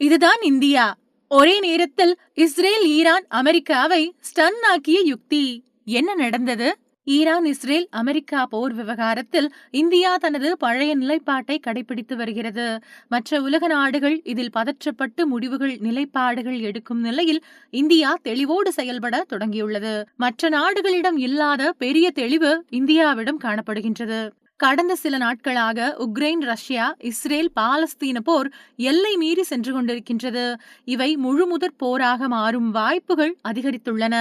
இதுதான் இந்தியா. ஒரே நேரத்தில் இஸ்ரேல் ஈரான் அமெரிக்காவை ஸ்டன் ஆக்கிய யுக்தி. என்ன நடந்தது? ஈரான் இஸ்ரேல் அமெரிக்கா போர் விவகாரத்தில் இந்தியா தனது பழைய நிலைப்பாட்டை கடைபிடித்து வருகிறது. மற்ற உலக நாடுகள் இதில் பதற்றப்பட்டு முடிவுகள் நிலைப்பாடுகள் எடுக்கும் நிலையில் இந்தியா தெளிவோடு செயல்பட தொடங்கியுள்ளது. மற்ற நாடுகளிடம் இல்லாத பெரிய தெளிவு இந்தியாவிடம் காணப்படுகின்றது. கடந்த சில நாட்களாக உக்ரைன் ரஷ்யா இஸ்ரேல் பாலஸ்தீன போர் எல்லை மீறி சென்று கொண்டிருக்கின்றது. இவை முழுமுதற் போராக மாறும் வாய்ப்புகள் அதிகரித்துள்ளன.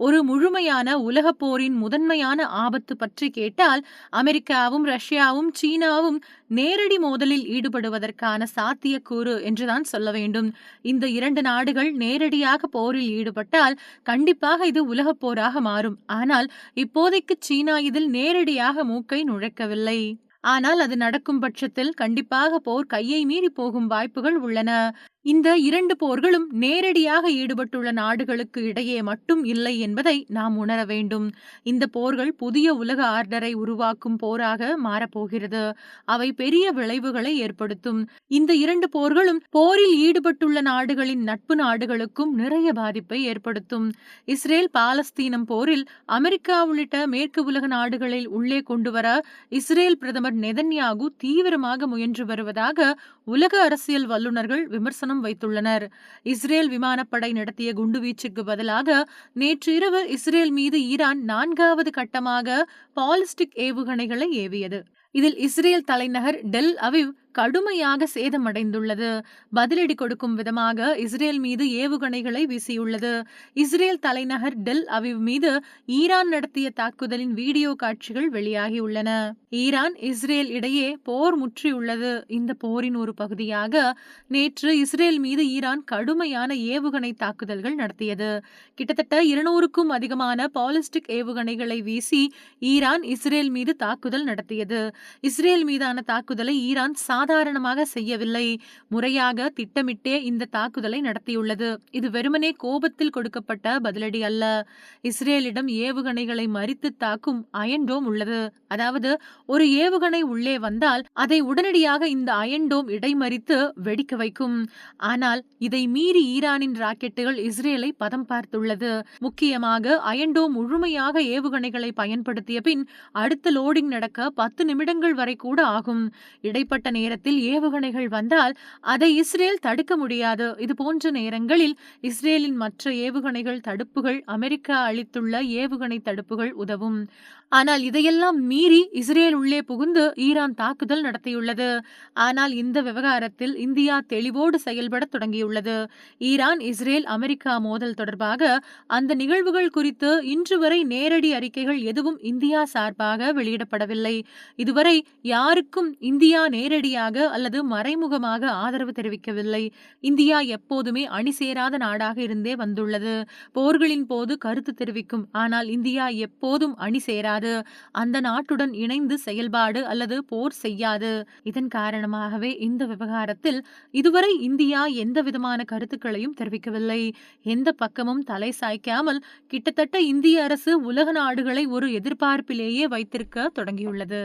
ஒரு முழுமையான உலக போரின் முதன்மையான ஆபத்து பற்றி கேட்டால் அமெரிக்காவும் ரஷ்யாவும் சீனாவும் நேரடி மோதலில் ஈடுபடுவதற்கான சாத்தியக்கூறு என்றுதான் சொல்ல வேண்டும். இந்த இரண்டு நாடுகள் நேரடியாக போரில் ஈடுபட்டால் கண்டிப்பாக இது உலகப் போராக மாறும். ஆனால் இப்போதைக்கு சீனா இதில் நேரடியாக மூக்கை நுழைக்கவில்லை. ஆனால் அது நடக்கும் பட்சத்தில் கண்டிப்பாக போர் கையை மீறி போகும் வாய்ப்புகள் உள்ளன. இந்த இரண்டு போர்களும் நேரடியாக ஈடுபட்டுள்ள நாடுகளுக்கு இடையே மட்டும் இல்லை என்பதை நாம் உணர வேண்டும். இந்த போர்கள் புதிய உலக ஆர்டரை உருவாக்கும் போராக மாறப்போகிறது. அவை பெரிய விளைவுகளை ஏற்படுத்தும். இந்த இரண்டு போர்களும் போரில் ஈடுபட்டுள்ள நாடுகளின் நட்பு நாடுகளுக்கும் நிறைய பாதிப்பை ஏற்படுத்தும். இஸ்ரேல் பாலஸ்தீனம் போரில் அமெரிக்கா உள்ளிட்ட மேற்கு உலக நாடுகளில் உள்ளே கொண்டுவர இஸ்ரேல் பிரதமர் நெதன்யாகு தீவிரமாக முயன்று வருவதாக உலக அரசியல் வல்லுநர்கள் விமர்சனம் விமர்சனம் வைத்துள்ளனர். இஸ்ரேல் விமானப்படை நடத்திய குண்டுவீச்சுக்கு பதிலாக நேற்று இரவு இஸ்ரேல் மீது ஈரான் நான்காவது கட்டமாக பாலிஸ்டிக் ஏவுகணைகளை ஏவியது. இதில் இஸ்ரேல் தலைநகர் டெல் அவிவ் கடுமையாக சேதமடைந்துள்ளது. பதிலடி கொடுக்கும் விதமாக இஸ்ரேல் மீது ஏவுகணைகளை வீசியுள்ளது. இஸ்ரேல் தலைநகர் டெல் அவிவ் மீது ஈரான் நடத்திய தாக்குதலின் வீடியோ காட்சிகள் வெளியாகியுள்ளன. ஈரான் இஸ்ரேல் இடையே போர் முற்றியுள்ளது. இந்த போரின் ஒரு பகுதியாக நேற்று இஸ்ரேல் மீது ஈரான் கடுமையான ஏவுகணை தாக்குதல்கள் நடத்தியது. கிட்டத்தட்ட இருநூறுக்கும் அதிகமான பாலிஸ்டிக் ஏவுகணைகளை வீசி ஈரான் இஸ்ரேல் மீது தாக்குதல் நடத்தியது. இஸ்ரேல் மீதான தாக்குதலை ஈரான் சாதாரணமாக செய்யவில்லை. முறையாக திட்டமிட்டே இந்த தாக்குதலை நடத்தியுள்ளது. இது வெறுமனே கோபத்தில் கொடுக்கப்பட்ட பதிலடி அல்ல. இஸ்ரேலிடம் ஏவுகணைகளை மறித்து தாக்கும் அயன்டோம் உள்ளது. அதாவது ஒரு ஏவுகணை உள்ளே வந்தால் அதை உடனடியாக இந்த அயன்டோம் இடைமறித்து வெடிக்க வைக்கும். ஆனால் இதை மீறி ஈரானின் ராக்கெட்டுகள் இஸ்ரேலை பதம் பார்த்துள்ளது. முக்கியமாக அயன்டோம் முழுமையாக ஏவுகணைகளை பயன்படுத்திய பின் அடுத்த லோடிங் நடக்க பத்து நிமிடங்கள் வரை கூட ஆகும். இடைப்பட்ட நேரம் நேரத்தில் ஏவுகணைகள் வந்தால் அதை இஸ்ரேல் தடுக்க முடியாது. இது போன்ற நேரங்களில் இஸ்ரேலின் மற்ற ஏவுகணைகள் தடுப்புகள் அமெரிக்கா அளித்துள்ள ஏவுகணை தடுப்புகள் உதவும். ஆனால் இதையெல்லாம் மீறி இஸ்ரேல் உள்ளே புகுந்து ஈரான் தாக்குதல் நடத்தியுள்ளது. ஆனால் இந்த விவகாரத்தில் இந்தியா தெளிவோடு செயல்பட தொடங்கியுள்ளது. ஈரான் இஸ்ரேல் அமெரிக்கா மோதல் தொடர்பாக அந்த நிகழ்வுகள் குறித்து இன்று வரை நேரடி அறிக்கைகள் எதுவும் இந்தியா சார்பாக வெளியிடப்படவில்லை. இதுவரை யாருக்கும் இந்தியா நேரடியாக நேரடியாக அல்லது மறைமுகமாக ஆதரவு தெரிவிக்கவில்லை. இந்தியா எப்போதுமே அணி சேராத நாடாக இருந்தே வந்துள்ளது. போர்களின் போது கருத்து தெரிவிக்கும். ஆனால் இந்தியா எப்போதும் அணி சேராது. அந்த நாட்டுடன் இணைந்து செயல்பாடு அல்லது போர் செய்யாது. இதன் காரணமாகவே இந்த விவகாரத்தில் இதுவரை இந்தியா எந்த விதமான கருத்துக்களையும் தெரிவிக்கவில்லை. எந்த பக்கமும் தலை சாய்க்காமல் கிட்டத்தட்ட இந்திய அரசு உலக நாடுகளை ஒரு எதிர்பார்ப்பிலேயே வைத்திருக்க தொடங்கியுள்ளது.